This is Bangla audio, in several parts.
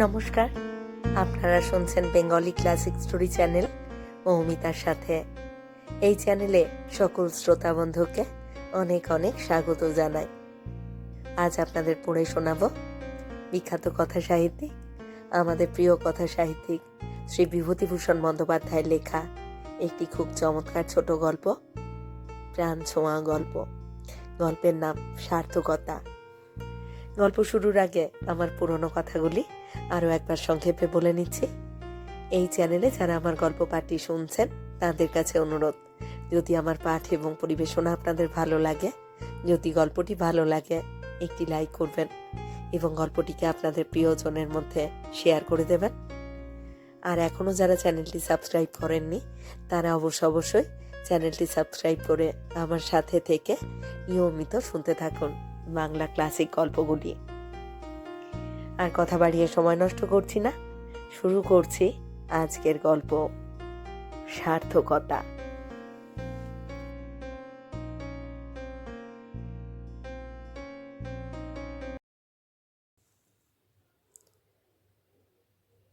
নমস্কার। আপনারা শুনছেন বেঙ্গলি ক্লাসিক স্টোরি চ্যানেল মৌমিতার সাথে। এই চ্যানেলে সকল শ্রোতা বন্ধুকে অনেক অনেক স্বাগত জানাই। আজ আপনাদের পড়ে শোনাব বিখ্যাত কথা সাহিত্যিক, আমাদের প্রিয় কথা সাহিত্যিক শ্রী বিভূতিভূষণ বন্দ্যোপাধ্যায়ের লেখা একটি খুব চমৎকার ছোট গল্প, প্রাণ ছোঁয়া গল্প। গল্পের নাম সার্থকতা। গল্প শুরুর আগে আমার পুরনো কথাগুলি আরও একবার সংক্ষেপে বলে নিচ্ছি। এই চ্যানেলে যারা আমার গল্প পাঠটি শুনছেন, তাদের কাছে অনুরোধ, যদি আমার পাঠ এবং পরিবেশনা আপনাদের ভালো লাগে, যদি গল্পটি ভালো লাগে, একটি লাইক করবেন এবং গল্পটিকে আপনাদের প্রিয়জনের মধ্যে শেয়ার করে দেবেন। আর এখনও যারা চ্যানেলটি সাবস্ক্রাইব করেননি, তারা অবশ্য অবশ্যই চ্যানেলটি সাবস্ক্রাইব করে আমার সাথে থেকে নিয়মিত শুনতে থাকুন বাংলা ক্লাসিক গল্পগুলি। আর কথা বাড়িয়ে সময় নষ্ট করছি না। শুরু করছি আজকের গল্প, সার্থকতা।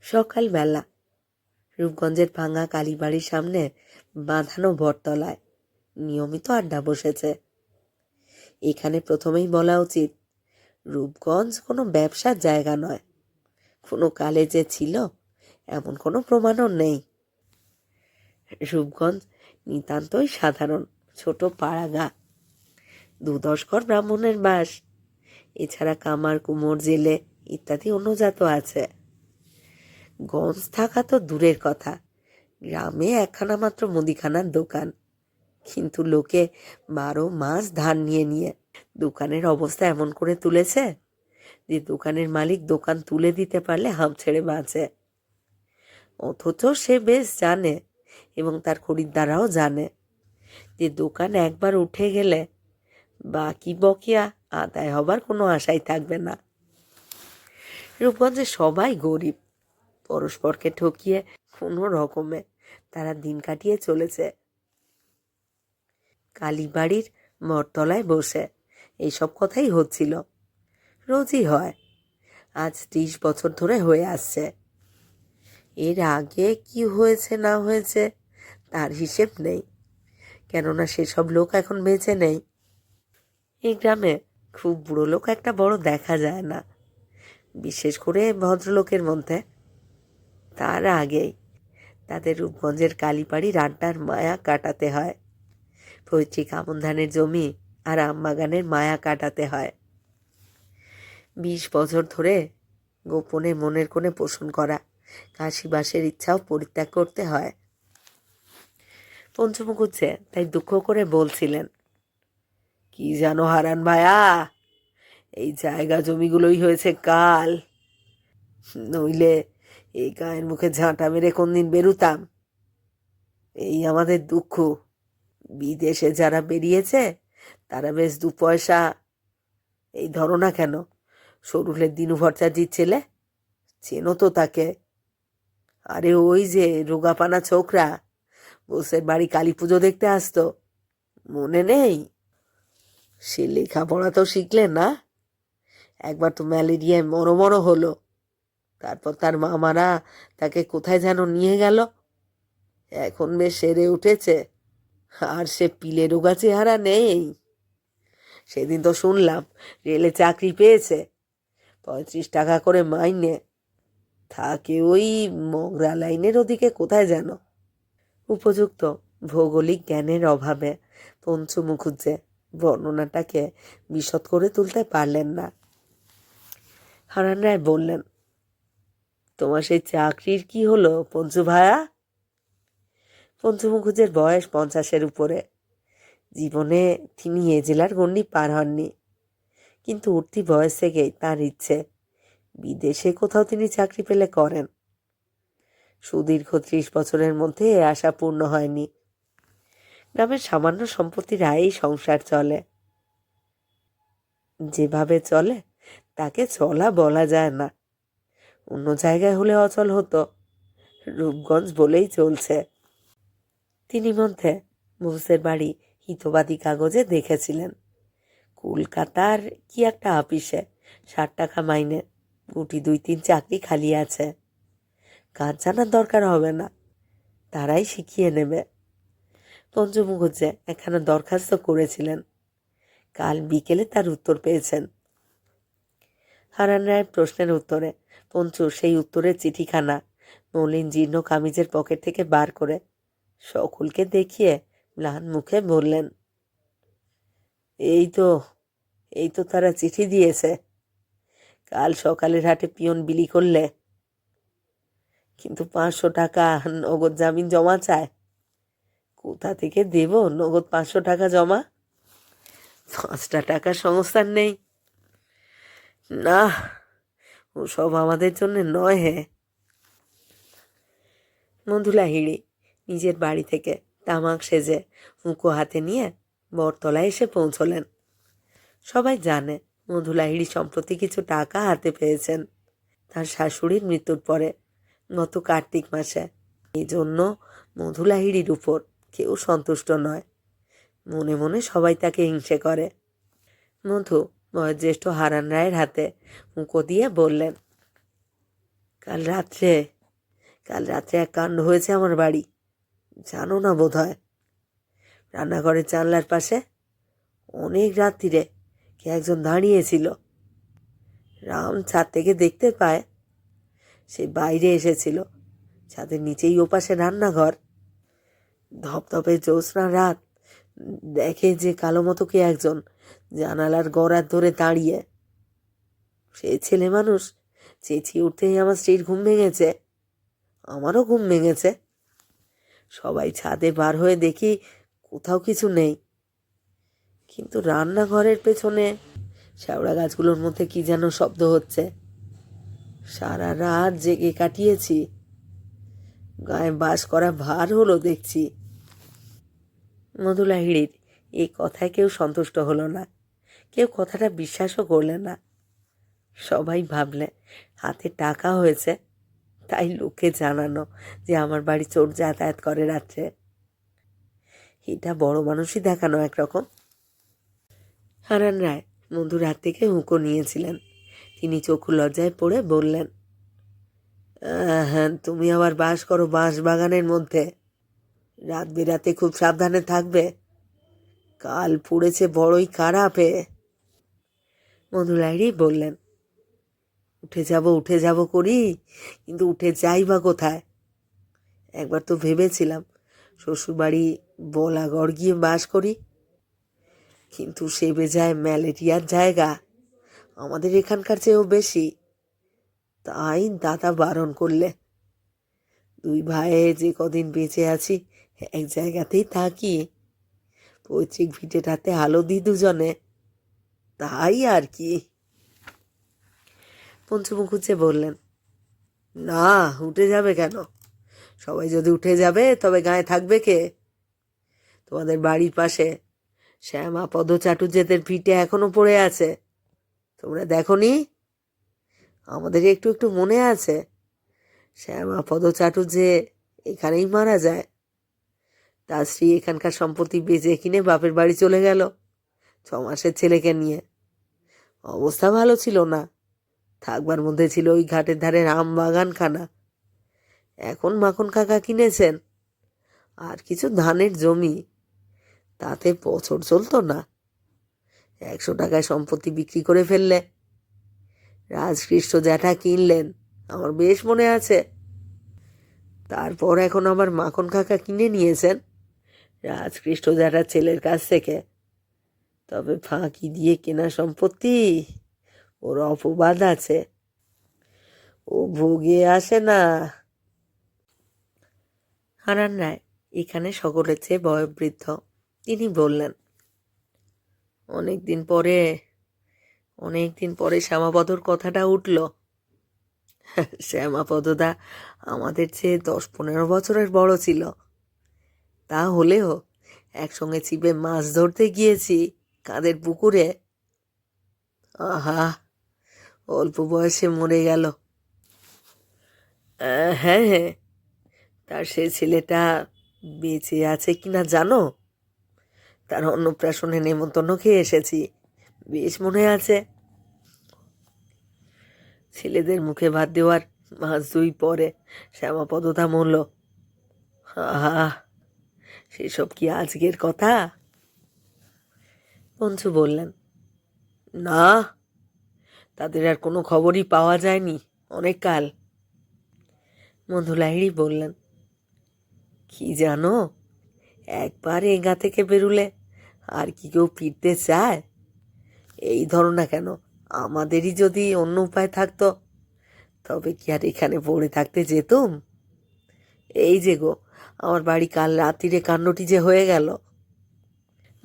সকালবেলা রূপগঞ্জের ভাঙা কালীবাড়ির সামনে বাঁধানো বটতলায় নিয়মিত আড্ডা বসেছে। এখানে প্রথমেই বলা উচিত রূপগঞ্জ কোনো ব্যবসার জায়গা নয়। কোনো কালে যে ছিল, এমন কোনো প্রমাণও নেই। রূপগঞ্জ নিতান্তই সাধারণ, ছোট পাড়াগা। দু দশকর ব্রাহ্মণের বাস, এছাড়া কামার কুমোর জেলে ইত্যাদি অন্য জাতও আছে। গঞ্জ থাকা তো দূরের কথা, গ্রামে একখানা মাত্র মুদিখানার দোকান। কিন্তু লোকে বারো মাস ধান নিয়ে নিয়ে দোকানের অবস্থা এমন করে তুলেছে যে দোকানের মালিক দোকান তুলে দিতে পারলে হাম ছেড়ে বাঁচে। অথচ সে বেশ জানে এবং তার খরিদ্দাররাও জানে যে দোকান একবার উঠে গেলে বাকি বকিয়া আদায় হবার কোনো আশাই থাকবে না। রূপগঞ্জে সবাই গরিব, পরস্পরকে ঠকিয়ে কোনো রকমে তারা দিন কাটিয়ে চলেছে। কালীবাড়ির মরতলায় বসে এইসব কথাই হচ্ছিল। রোজই হয়। আজ ত্রিশ বছর ধরে হয়ে আসছে। এর আগে কি হয়েছে না হয়েছে তার হিসেব নেই। কেননা সেসব লোক এখন বেঁচে নেই। এই গ্রামে খুব বুড়ো লোক একটা বড় দেখা যায় না, বিশেষ করে ভদ্রলোকের মধ্যে। তার আগেই তাদের রূপগঞ্জের কালীবাড়ির আড্ডার মায়া কাটাতে হয়। পৈতৃক আমন ধানের জমি আর আমবাগানের মায়া কাটাতে হয়। বিশ বছর ধরে গোপনে মনের কোণে পোষণ করা কাশিবাসের ইচ্ছাও পরিত্যাগ করতে হয়। পঞ্চমুখুজ্জে তাই দুঃখ করে বলছিলেন, কি জানো হারান ভায়া এই জায়গা জমিগুলোই হয়েছে কাল। নইলে এই গায়ের মুখে ঝাঁটা মেরে কোনদিন বেরুতাম। এই আমাদের দুঃখ। বিদেশে যারা বেরিয়েছে তারা বেশ দু পয়সা। এই ধরো না কেন সরুলের দিনু ভট্টাচার্যির ছেলে? চেনো তো তাকে। আরে ওই যে রোগাপানা ছোকরা, বোসের বাড়ি কালী পুজো দেখতে আসতো। মনে নেই? সে লেখাপড়া তো শিখলেন না? একবার তো ম্যালেরিয়ায় মরো মরো হলো। তারপর তার মামারা তাকে কোথায় যেন নিয়ে গেল? এখন বেশ সেরে উঠেছে। আর সে পিলে রোগা চেহারা নেই। সেদিন তো শুনলাম রেলে চাকরি পেয়েছে। পঁয়ত্রিশ টাকা করে মাইনে থাকে ওই মগরা লাইনের ওদিকে কোথায় যেন? উপযুক্ত ভৌগোলিক জ্ঞানের অভাবে পঞ্চু মুখুজ্জে বর্ণনাটাকে বিশদ করে তুলতে পারলেন না। হারান রায় বললেন, তোমার সেই চাকরির কি হলো পঞ্চু ভায়া? পঞ্চু মুখুজ্জের বয়স পঞ্চাশের উপরে। জীবনে তিনি এ জেলার গণ্ডি পার হননি। কিন্তু উঠতি বয়স থেকেই তার ইচ্ছে, বিদেশে কোথাও তিনি চাকরি পেলে করেন। সুদীর্ঘ ত্রিশ বছরের মধ্যে এ আশা পূর্ণ হয়নি। গ্রামের সামান্য সম্পত্তির আয়েই সংসার চলে। যেভাবে চলে, তাকে চলা বলা যায় না। অন্য জায়গায় হলে অচল হতো, রূপগঞ্জ বলেই চলছে। তিনি মধ্যে, মুসের বাড়ি হিতবাদী কাগজে দেখেছিলেন। কলকাতার কি একটা আপিসে ষাট টাকা মাইনে গুটি দুই তিন চাকরি খালি আছে। কাজ জানার দরকার হবে না, তারাই শিখিয়ে নেবে। পঞ্চু মুখুজ্জে একখানা দরখাস্ত করেছিলেন। কাল বিকেলে তার উত্তর পেয়েছেন। হারান রায়ের প্রশ্নের উত্তরে পঞ্চু সেই উত্তরের চিঠিখানা মলিন জীর্ণ কামিজের পকেট থেকে বার করে সকলকে দেখিয়ে ম্লান মুখে বললেন, এই তো এই তো তারা চিঠি দিয়েছে। কাল সকালের হাটে পিয়ন বিলি করলে। কিন্তু পাঁচশো টাকা নগদ জামিন জমা চায়। কোথা থেকে দেব নগদ পাঁচশো টাকা জমা? পাঁচটা টাকার সংস্থান নেই। না ওসব আমাদের জন্য নয় হে। মধুলা হিড়ি নিজের বাড়ি থেকে তামাক সেজে হুঁকো হাতে নিয়ে বরতলায় এসে পৌঁছলেন। সবাই জানে মধুলা হিড়ি সম্প্রতি কিছু টাকা হাতে পেয়েছেন। তার শাশুড়ির মৃত্যুর পরে গত কার্তিক মাসে। এই জন্য মধুলাহিড়ির উপর কেউ সন্তুষ্ট নয়। মনে মনে সবাই তাকে হিংসে করে। মধু বয়োজ্যেষ্ঠ হারান রায়ের হাতে মুখো দিয়ে বললেন, কাল রাত্রে কাল রাত্রে এক কাণ্ড হয়েছে আমার বাড়ি। জানো না বোধ হয় রান্নাঘরের জানলার পাশে অনেক রাত্রিরে কে একজন দাঁড়িয়েছিল। রাম ছাদ থেকে দেখতে পায় সে বাইরে এসেছিল, ছাদের নিচেই ওপাশে রান্নাঘর। ধপধপে জ্যোৎস্না রাত, দেখে যে কালো মতো কে একজন জানালার গড়ার ধরে দাঁড়িয়ে। সে ছেলে মানুষ, চেঁচিয়ে উঠতেই আমার স্ত্রীর ঘুম ভেঙেছে। আমারও ঘুম ভেঙেছে। সবাই ছাদে বার হয়ে দেখি কোথাও কিছু নেই। কিন্তু রান্নাঘরের পেছনে শ্যাওড়া গাছগুলোর মধ্যে কি যেন শব্দ হচ্ছে। সারা রাত জেগে কাটিয়েছি। গায়ে বাস করা ভার হলো দেখছি। মধুলা হিড়ির এই কথায় কেউ সন্তুষ্ট হলো না। কেউ কথাটা বিশ্বাসও করলে না। সবাই ভাবলে হাতে টাকা হয়েছে। তাই লোককে জানানো যে আমার বাড়ি চোর যাতায়াত করে রাত্রে। এটা বড় মানুষই দেখানো একরকম। হারান রায় মধুর হাত থেকে হুঁকো নিয়েছিলেন। তিনি চক্ষু লজ্জায় পড়ে বললেন "আহ, হ্যাঁ তুমি আবার বাস করো বাঁশ বাগানের মধ্যে। রাত বেরাতে খুব সাবধানে থাকবে। কাল পড়েছে বড়ই খারাপে মধুলাইরি বললেন উঠে যাব উঠে যাব করি কিন্তু উঠে যাই বা কোথায়? একবার তো ভেবেছিলাম, শ্বশুরবাড়ি বলাগড় গিয়ে বাস করি। কিন্তু সে বেজায় ম্যালেরিয়ার জায়গা, আমাদের এখানকার চেয়েও বেশি। তাই দাদা বারণ করলে দুই ভাইয়ে যে কদিন বেঁচে আছি, এক জায়গাতেই থাকি। পৈতৃক ভিটেটাতে আলো দিই দুজনে, তাই আর কি। পঞ্চু মুখুজ্জে বললেন, না, উঠে যাবে কেন? সবাই যদি উঠে যাবে, তবে গায়ে থাকবে কে? তোমাদের বাড়ির পাশে শ্যামা পদ চাটুর্যেদের ভিটে এখনও পড়ে আছে। তোমরা দেখো নি আমাদের একটু একটু মনে আছে। শ্যামা পদ চাটুর্যে এখানেই মারা যায়। তার স্ত্রী এখানকার সম্পত্তি বেচে কিনে বাপের বাড়ি চলে গেল ছ মাসের ছেলেকে নিয়ে। অবস্থা ভালো ছিল না। থাকবার মধ্যে ছিল ওই ঘাটের ধারে আম বাগানখানা। এখন মাখন কাকা কিনেছেন। আর কিছু ধানের জমি। তাতে বছর চলতো না। একশো টাকায় সম্পত্তি বিক্রি করে ফেললে। রাজকৃষ্ণ জ্যাঠা কিনলেন, আমার বেশ মনে আছে। তারপর এখন আমার মাখন কাকা কিনে নিয়েছেন, রাজকৃষ্ণ জ্যাঠার ছেলের কাছ থেকে। তবে ফাঁকি দিয়ে কেনা সম্পত্তি ওর অপবাদ আছে। ও ভোগে আসে না। হারান রায়, এখানে সকলের চেয়ে বয়োবৃদ্ধ। তিনি বললেন, অনেক দিন পরে, অনেক দিন পরে শ্যামাপদর কথাটা উঠল। শ্যামাপদদা আমাদের চেয়ে দশ পনেরো বছরের বড় ছিল। তা হলেও একসঙ্গে ছিপে মাছ ধরতে গিয়েছি কাঁদের পুকুরে? আহা! অল্প বয়সে মরে গেল। হ্যাঁ হ্যাঁ। তার সে ছেলেটা বেঁচে আছে কি না জানো? তার অন্নপ্রাশনে নেমন্তন্ন খেয়ে এসেছি। বেশ মনে আছে। ছেলেদের মুখে ভাত দেওয়ার মাস দুই পরে শ্যামাপদ থামল আহা, সেসব কি আজকের কথা? পঞ্চু বললেন, না তাদের আর কোনো খবরই পাওয়া যায়নি, অনেক কাল। মধুলাহিড়ি বললেন, কি জানো, একবার এগা থেকে বেরুলে আর কি কেউ ফিরতে চায়? এই ধরো না কেন, আমাদেরই যদি অন্য উপায় থাকতো, তবে কি আর এখানে পড়ে থাকতে যেতুম? এই যে গো, আমার বাড়ি কাল রাত্রিরে কাণ্ডটি যে হয়ে গেল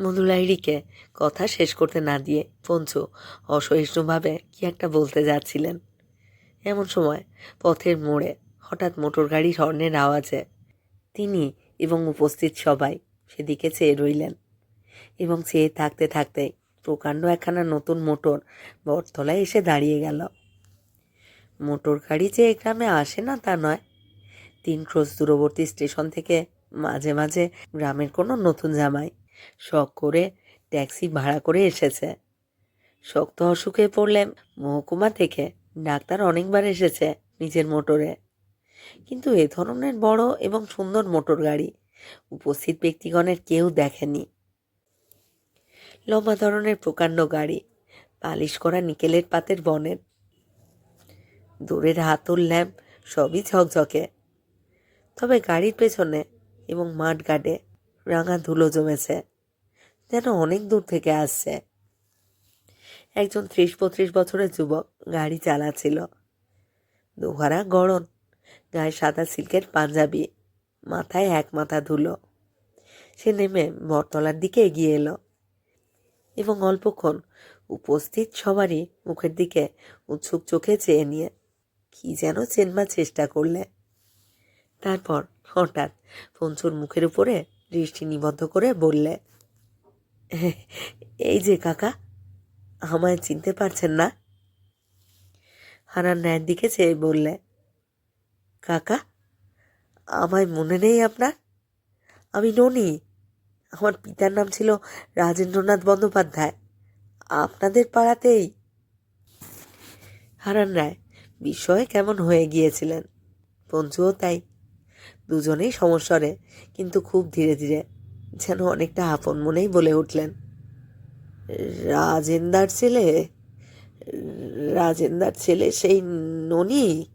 মধুলাইড়িকে কথা শেষ করতে না দিয়ে পঞ্চু অসহিষ্ণুভাবে কি একটা বলতে যাচ্ছিলেন। এমন সময় পথের মোড়ে হঠাৎ মোটর গাড়ির হর্নের আওয়াজে তিনি এবং উপস্থিত সবাই সেদিকে চেয়ে রইলেন এবং চেয়ে থাকতে থাকতে প্রকাণ্ড একখানা নতুন মোটর বটতলায় এসে দাঁড়িয়ে গেল। মোটর গাড়ি যে এ গ্রামে আসে না তা নয়। তিন ক্রোশ দূরবর্তী স্টেশন থেকে মাঝে মাঝে গ্রামের কোনো নতুন জামাই শখ করে ট্যাক্সি ভাড়া করে এসেছে। শক্ত অসুখে পড়লে মহকুমা থেকে ডাক্তার অনেকবার এসেছে নিজের মোটরে। কিন্তু এ ধরনের বড় এবং সুন্দর মোটর গাড়ি উপস্থিত ব্যক্তিগণের কেউ দেখেনি। লম্বা ধরনের প্রকাণ্ড গাড়ি, পালিশ করা নিকেলের পাতের বনের। দূরের হাতল ল্যাম্প সবই ঝকঝকে। তবে গাড়ির পেছনে এবং মাঠ গার্ডে রাঙা ধুলো জমেছে, যেন অনেক দূর থেকে আসছে। একজন ত্রিশ বত্রিশ বছরের যুবক গাড়ি চালাচ্ছিল। দুহারা গড়ন, গায়ে সাদা সিল্কের পাঞ্জাবি, মাথায় এক মাথা ধুলো। সে নেমে বটতলার দিকে এগিয়ে এলো এবং অল্পক্ষণ উপস্থিত সবারই মুখের দিকে উৎসুক চোখে চেয়ে নিয়ে কি যেন চেনবার চেষ্টা করলে। তারপর হঠাৎ পঞ্চুর মুখের উপরে দৃষ্টি নিবদ্ধ করে বললে, এই যে কাকা, আমায় চিনতে পারছেন না? হারান ন্যায়ের দিকে চেয়ে বললে, কাকা, আমায় মনে নেই আপনার। আমি ননি। আমার পিতার নাম ছিল রাজেন্দ্রনাথ বন্দ্যোপাধ্যায়। আপনাদের পাড়াতেই হারান রায় বিস্ময়ে কেমন হয়ে গিয়েছিলেন? পঞ্চুও তাই। দুজনেই সমস্বরে কিন্তু খুব ধীরে ধীরে যেন অনেকটা আপন মনেই বলে উঠলেন, রাজেন্দার ছেলে? রাজেন্দার ছেলে সেই ননি?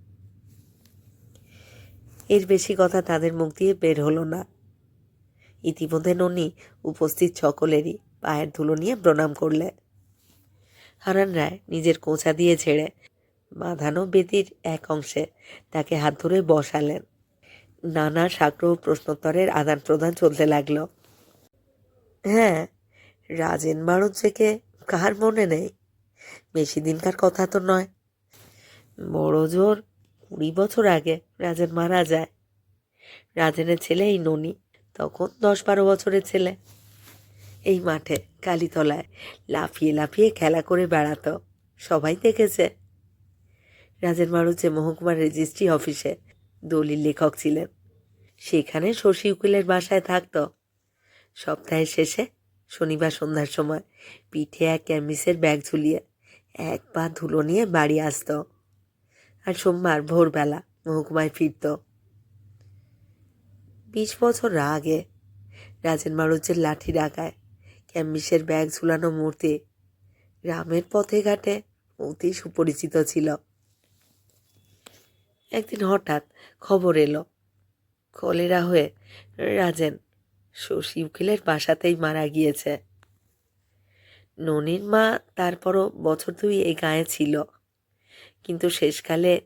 এর বেশি কথা তাদের মুখ দিয়ে বের হলো না। ইতিমধ্যে ননি উপস্থিত সকলেরই পায়ের ধুলো নিয়ে প্রণাম করলে। হারান রায় নিজের কোঁচা দিয়ে ছেড়ে বাঁধানো বেদির এক অংশে তাকে হাত ধরে বসালেন। নানা সাগ্রহ প্রশ্নোত্তরের আদান প্রদান চলতে লাগল। হ্যাঁ রাজেন থেকে কার মনে নেই? বেশি দিনকার কথা তো নয়। বড় জোর কুড়ি বছর আগে রাজেন মারা যায়। রাজেনের ছেলে এই ননি, তখন দশ বারো বছরের ছেলে। এই মাঠে কালীতলায় লাফিয়ে লাফিয়ে খেলা করে বেড়াতো, সবাই দেখেছে। রাজেন মারু যে মহকুমার রেজিস্ট্রি অফিসে দলিল লেখক ছিলেন। সেখানে শশী উকিলের বাসায় থাকতো। সপ্তাহের শেষে, শনিবার সন্ধ্যার সময়, পিঠে এক ক্যামিসের ব্যাগ ঝুলিয়ে এক পা ধুলো নিয়ে বাড়ি আসতো। আর সোমবার ভোরবেলা মহকুমায় ফিরত। বিশ বছর আগে রাজেন মারুজের লাঠি ডাকায় ক্যাম্বিসের ব্যাগ ঝুলানো মূর্তি গ্রামের পথে ঘাটে অতি সুপরিচিত ছিল। একদিন হঠাৎ খবর এলো কলেরা হয়ে রাজেন শশী উকিলের বাসাতেই মারা গিয়েছে। ননির মা তারপরও বছর দুই এই গায়ে ছিল। কিন্তু শেষকালে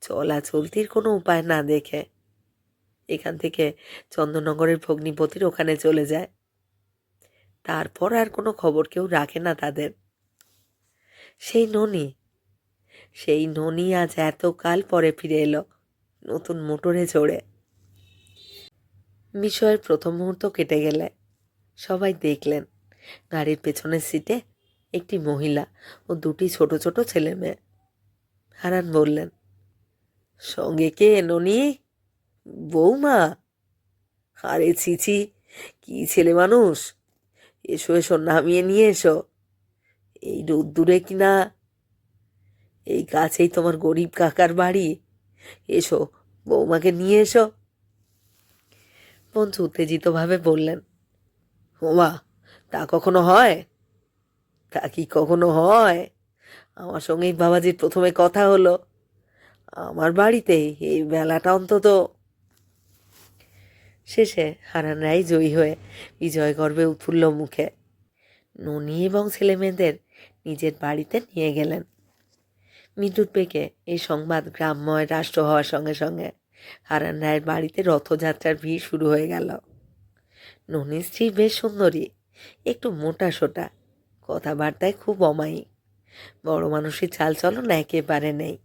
চলাচলতির কোনো উপায় না দেখে এখান থেকে চন্দননগরের ভগ্নিপতির ওখানে চলে যায়। তারপর আর কোনো খবর কেউ রাখে না তাদের। সেই ননি সেই ননি আজ এতকাল পরে ফিরে এলো, নতুন মোটরে চড়ে। বিষয়ের প্রথম মুহূর্ত কেটে গেলে। সবাই দেখলেন, গাড়ির পেছনের সিটে একটি মহিলা ও দুটি ছোট ছোট ছেলে মেয়ে। হারান বললেন, সঙ্গে কে ননি বৌমা? আরে ছিছি কি ছেলে মানুষ? এসো এসো, নামিয়ে নিয়ে এসো। এই রোদ্দুরে কিনা এই কাছেই তোমার গরিব কাকার বাড়ি। এসো, বৌমাকে নিয়ে এসো। পঞ্চু উত্তেজিতভাবে বললেন, ওমা, তা কখনো হয়? তা কি কখনো হয়? আমার সঙ্গেই বাবাজির প্রথমে কথা হলো। আমার বাড়িতে এই বেলাটা অন্তত শেষে হারান রায় জয়ী হয়ে বিজয় গর্বে উৎফুল্ল মুখে ননি এবং ছেলেমেয়েদের নিজের বাড়িতে নিয়ে গেলেন। বিদ্যুৎ পেকে এই সংবাদ গ্রাম্যয় রাষ্ট্র হওয়ার সঙ্গে সঙ্গে হারান রায়ের বাড়িতে রথযাত্রার ভিড় শুরু হয়ে গেল। ননির স্ত্রী বেশ সুন্দরী, একটু মোটা সোটা, কথাবার্তায় খুব অমায়িক। বড় মানুষের চালচলন একেবারে নেই।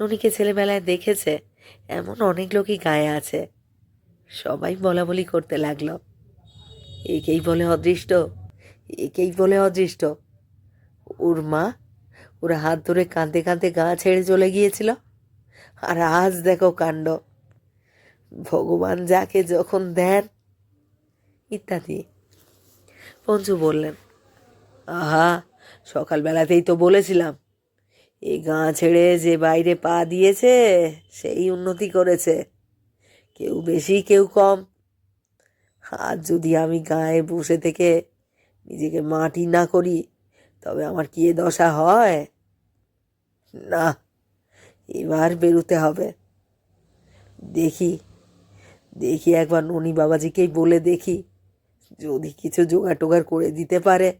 ননিকে ছেলেবেলায় দেখেছে, এমন অনেক লোকই গায়ে আছে। সবাই বলা বলি করতে লাগল। একেই বলে অদৃষ্ট, একেই বলে অদৃষ্ট। ওর মা, ওরা হাত ধরে কাঁদতে কাঁদতে গা ছেড়ে চলে গিয়েছিল। আর আজ দেখো কাণ্ড। ভগবান যাকে যখন দেন, ইত্যাদি। পঞ্চু বললেন, আহা, সকালবেলাতেই তো বলেছিলাম এই গা ছেড়ে যে বাইরে পা দিয়েছে, সেই উন্নতি করেছে। কেউ বেশি, কেউ কম। আর যদি আমি গায়ে বসে থেকে নিজেকে মাটি না করি, তবে আমার কি এ দশা হয়? না এবার বেরোতে হবে। দেখি দেখি একবার ননি বাবাজিকেই বলে দেখি, যদি কিছু জোগাড় টোগাড় করে দিতে পারে।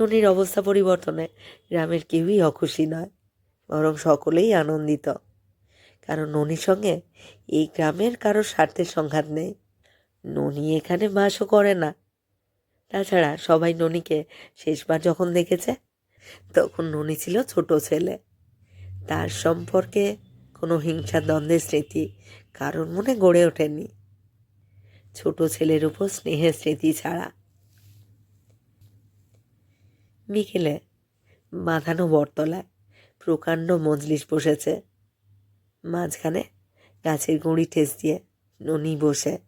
ননির অবস্থা পরিবর্তনে গ্রামের কেউই অখুশি নয়, বরং সকলেই আনন্দিত। কারণ ননির সঙ্গে এই গ্রামের কারও স্বার্থের সংঘাত নেই। ননি এখানে বাসও করে না। তাছাড়া সবাই ননিকে শেষবার যখন দেখেছে তখন ননি ছিল ছোট ছেলে। তার সম্পর্কে কোনো হিংসা, দ্বন্দ্বের স্মৃতি কারোর মনে গড়ে ওঠেনি। ছোট ছেলের উপর স্নেহের স্মৃতি ছাড়া। বিকেলে বাঁধানো বটতলায় প্রকাণ্ড মজলিস বসেছে। মাঝখানে গাছের গুঁড়ি ঠেস দিয়ে ননি বসে।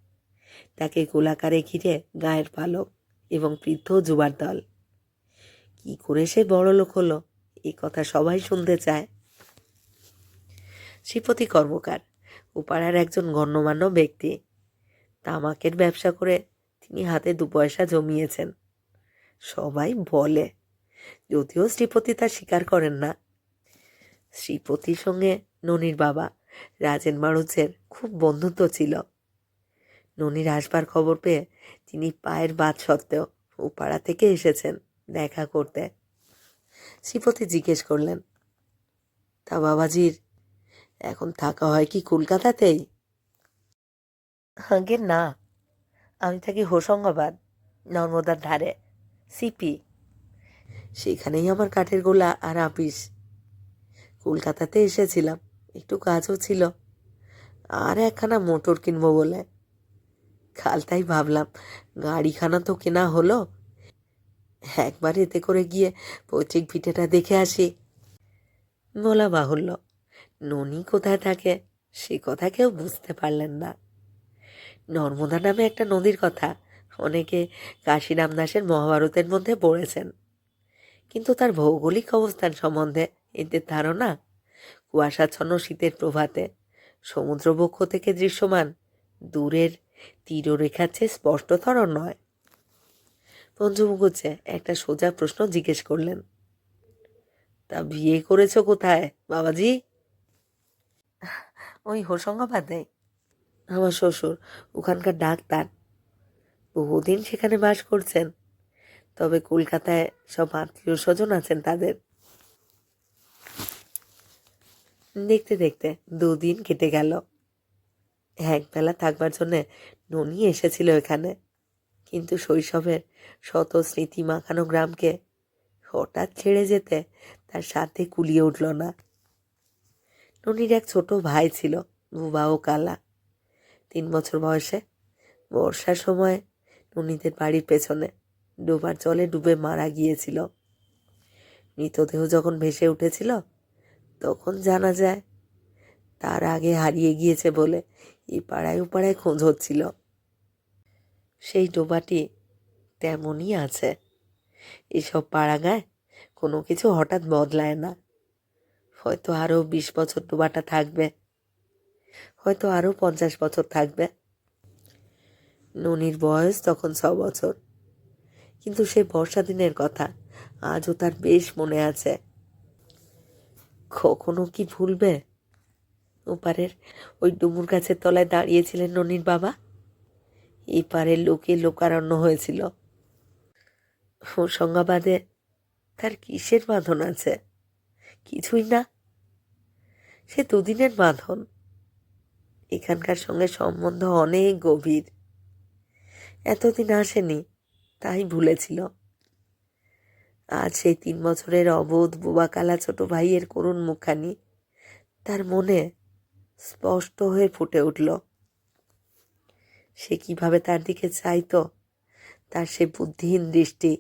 তাকে গোলাকারে ঘিরে গায়ের পালক এবং বৃদ্ধ যুবার দল। কি করে সে বড় লোক হলো? এই কথা সবাই শুনতে চায়। শ্রীপতি কর্মকার, উপাড়ার একজন গণ্যমান্য ব্যক্তি। তামাকের ব্যবসা করে তিনি হাতে দু পয়সা জমিয়েছেন। সবাই বলে, যদিও শ্রীপতি তা স্বীকার করেন না। শ্রীপতির সঙ্গে ননির বাবা, রাজেন মারুচের খুব বন্ধুত্ব ছিল। ননির আসবার খবর পেয়ে তিনি পায়ের বাদ সত্ত্বেও উপাড়া থেকে এসেছেন। দেখা করতে। শ্রীপতি জিজ্ঞেস করলেন, তা বাবাজির এখন থাকা হয় কি কলকাতাতেই? আগে না। আমি থাকি হোশঙ্গাবাদ, নর্মদার ধারে, সিপি। সেখানেই আমার কাঠের গোলা আর আপিস। কলকাতাতে এসেছিলাম, একটু কাজও ছিল। আর একখানা মোটর কিনবো বলে। কাল তাই ভাবলাম, গাড়িখানা তো কেনা হলো একবার এতে করে গিয়ে পৈতৃক ভিটেটা দেখে আসি। বলা বাহুল্য, ননি কোথায় থাকে সে কথা কেউ বুঝতে পারলেন না। নর্মদা নামে একটা নদীর কথা, অনেকে কাশীরাম দাসের মহাভারতের মধ্যে পড়েছেন। কিন্তু তার ভৌগোলিক অবস্থান সম্বন্ধে এদের ধারণা, কুয়াশাচ্ছন্ন শীতের প্রভাতে সমুদ্রবক্ষ থেকে দৃশ্যমান, দূরের তীররেখার চেয়ে স্পষ্টতর নয়। পঞ্চু মুখুজ্জে একটা সোজা প্রশ্ন জিজ্ঞেস করলেন। তা বিয়ে করেছ কোথায় বাবাজি? ওই হোসঙ্গাবাদে আমার শ্বশুর ওখানকার ডাক্তার। বহুদিন সেখানে বাস করছেন। তবে কলকাতায় সব আত্মীয় স্বজন আছেন তাদের। দেখতে দেখতে দুদিন কেটে গেল। একবেলা থাকবার জন্যে ননি এসেছিল এখানে। কিন্তু শৈশবের শত স্মৃতি মাখানো গ্রামকে হঠাৎ ছেড়ে যেতে তার সাথে কুলিয়ে উঠল না। ননির এক ছোট ভাই ছিল, বুবা ও কালা। তিন বছর বয়সে বর্ষার সময় ননিদের বাড়ির পেছনে ডোবার জলে ডুবে মারা গিয়েছিল। মৃতদেহ যখন ভেসে উঠেছিল, তখন জানা যায় তার আগে হারিয়ে গিয়েছে বলে এ পাড়ায় ওপাড়ায় খোঁজ হচ্ছিল। সেই ডোবাটি তেমনই আছে। এসব পাড়াগায় কোনো কিছু হঠাৎ বদলায় না। হয়তো আরও বিশ বছর ডোবাটা থাকবে। হয়তো আরও পঞ্চাশ বছর থাকবে। ননির বয়স তখন ছ বছর। কিন্তু সে বর্ষা দিনের কথা আজও তার বেশ মনে আছে। কখনো কি ভুলবে? ওপারের ওই ডুমুর গাছের তলায় দাঁড়িয়েছিলেন ননির বাবা? এপারের লোকে লোকারণ্য হয়েছিল। হোশঙ্গাবাদে তার কিসের বাঁধন আছে? কিছুই না। সে দুদিনের বাঁধন। এখানকার সঙ্গে সম্বন্ধ অনেক গভীর। এতদিন আসেনি, তাই ভুলেছিল। আজ সেই তিন বছরের অবোধ বোবাকালা ছোট ভাইয়ের করুণ মুখানি তার মনে স্পষ্ট হয়ে ফুটে উঠল। সে কীভাবে তার দিকে চাইতো? তার সে বুদ্ধিহীন দৃষ্টি,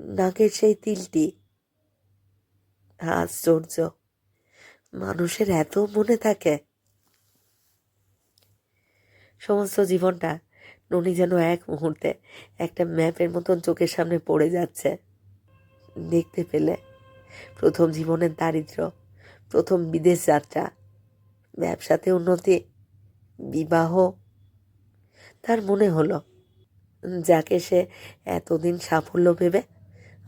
নাকের সেই তিলটি। আশ্চর্য। মানুষের এত মনে থাকে। সমস্ত জীবনটা ননি যেন এক মুহূর্তে একটা ম্যাপের মতন চোখের সামনে পড়ে যাচ্ছে। দেখতে পেলে প্রথম জীবনের দারিদ্র্য প্রথম বিদেশ যাত্রা, ব্যবসাতে উন্নতি, বিবাহ তার মনে হলো, যাকে সে এতদিন সাফল্য ভেবে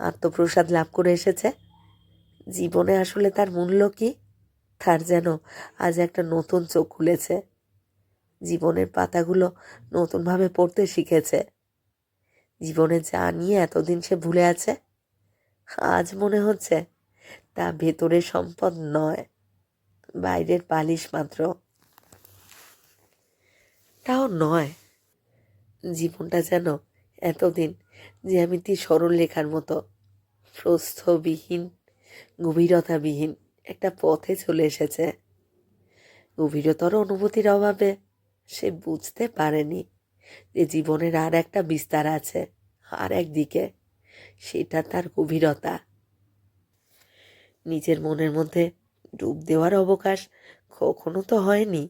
আত্মপ্রসাদ লাভ করে এসেছে, জীবনে আসলে তার মূল্য কি? তার যেন আজ একটা নতুন চোখ খুলেছে, জীবনের পাতাগুলো নতুনভাবে পড়তে শিখেছে, জীবনে যা নিয়ে এতদিন সে ভুলে আছে, আজ মনে হচ্ছে তা ভেতরের সম্পদ নয়, বাইরের পালিশ মাত্র। তাও নয় জীবনটা যেন এতদিন জ্যামিতি সরল লেখার মতো প্রস্থবিহীন, গভীরতাবিহীন একটা পথে চলে এসেছে। গভীরতর অনুভূতির অভাবে সে বুঝতে পারেনি যে জীবনের আর একটা বিস্তার আছে, আর একদিকে সেটা তার গভীরতা। নিজের মনের মধ্যে ডুব দেওয়ার অবকাশ কখনো তো হয়নি।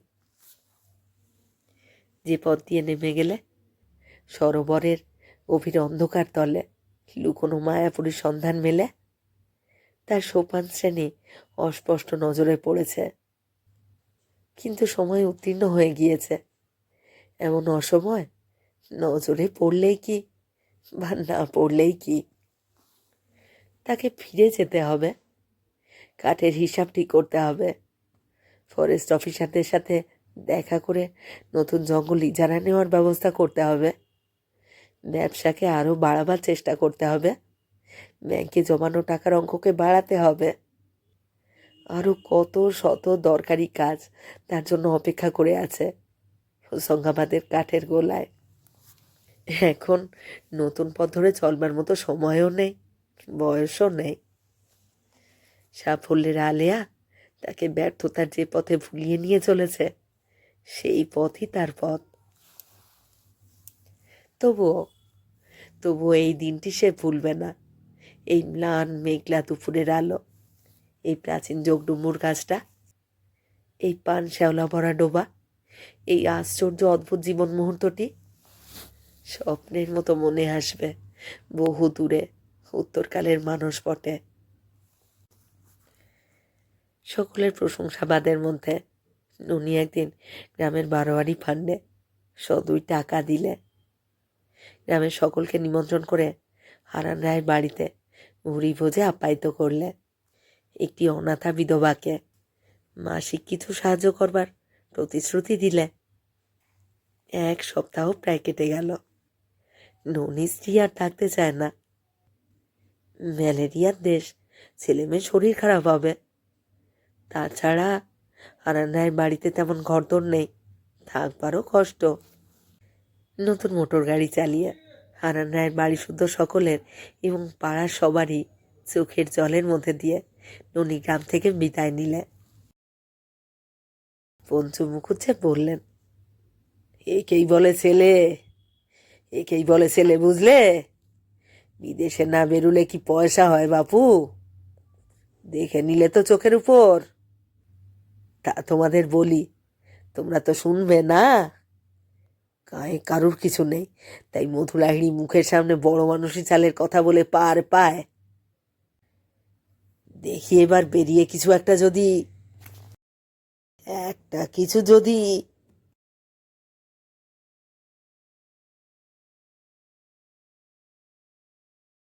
যে পথ দিয়ে নেমে গেলে সরোবরের গভীর অন্ধকার তলে লুকোনো মায়াপুরীর সন্ধান মেলে। তার সোপান শ্রেণি অস্পষ্ট নজরে পড়েছে। কিন্তু সময় উত্তীর্ণ হয়ে গিয়েছে। এমন অসময় নজরে পড়লেই কি বা না পড়লেই কি? তাকে ফিরে যেতে হবে। কাঠের হিসাব ঠিক করতে হবে। ফরেস্ট অফিসারদের সাথে দেখা করে নতুন জঙ্গল ইজারা নেওয়ার ব্যবস্থা করতে হবে। ব্যবসাকে আরও বাড়াবার চেষ্টা করতে হবে। ব্যাংকে জমানো টাকার অঙ্ককে বাড়াতে হবে। আরও কত শত দরকারি কাজ তার জন্য অপেক্ষা করে আছে হোসঙ্গাবাদের কাঠের গোলায়। এখন নতুন পথ ধরে চলবার মতো সময়ও নেই, বয়সও নেই। সাফল্যের আলেয়া তাকে ব্যর্থতার যে পথে ভুলিয়ে নিয়ে চলেছে, সেই পথই তার পথ। তবুও তবুও এই দিনটি সে ভুলবে না। এই ম্লান, মেঘলা দুপুরের আলো, এই প্রাচীন যোগডুমুর গাছটা, এই পান শ্যাওলা ভরা ডোবা, এই আশ্চর্য অদ্ভুত জীবন মুহূর্তটি, স্বপ্নের মতো মনে আসবে বহু দূরে, উত্তরকালের মানুষ বটে। সকলের প্রশংসাবাদের মধ্যে, নুনি একদিন গ্রামের বারোয়ারি ফান্ডে সদুই টাকা দিলে গ্রামের সকলকে নিমন্ত্রণ করে হারান রায়ের বাড়িতে ভুড়ি ভোজে আপ্যায়িত করলে। একটি অনাথা বিধবাকে মাসিক কিছু সাহায্য করবার প্রতিশ্রুতি দিলে। এক সপ্তাহ প্রায় কেটে গেল। ননি স্ত্রী আর থাকতে চায় না। ম্যালেরিয়ার দেশ, ছেলে মেয়ে শরীর খারাপ হবে। তাছাড়া হারান রায়ের বাড়িতে তেমন ঘরদোর নেই। থাকবারও কষ্ট। নতুন মোটর গাড়ি চালিয়ে হারান রায়ের বাড়ি শুদ্ধ সকলের এবং পাড়ার সবারই চোখের জলের মধ্যে দিয়ে ননি গ্রাম থেকে বিদায় নিলে। পঞ্চু মুখুজ্জে বললেন, একেই বলে ছেলে, একেই বলে ছেলে বুঝলে? বিদেশে না বেরুলে কি পয়সা হয় বাপু? দেখে নিলে তো চোখের উপর। তা তোমাদের বলি, তোমরা তো শুনবে না? গায়ে কারুর কিছু নেই। তাই মধুলাহিনী মুখের সামনে বড় মানুষই চালের কথা বলে পার পায়। দেখি এবার বেরিয়ে কিছু একটা যদি, একটা কিছু যদি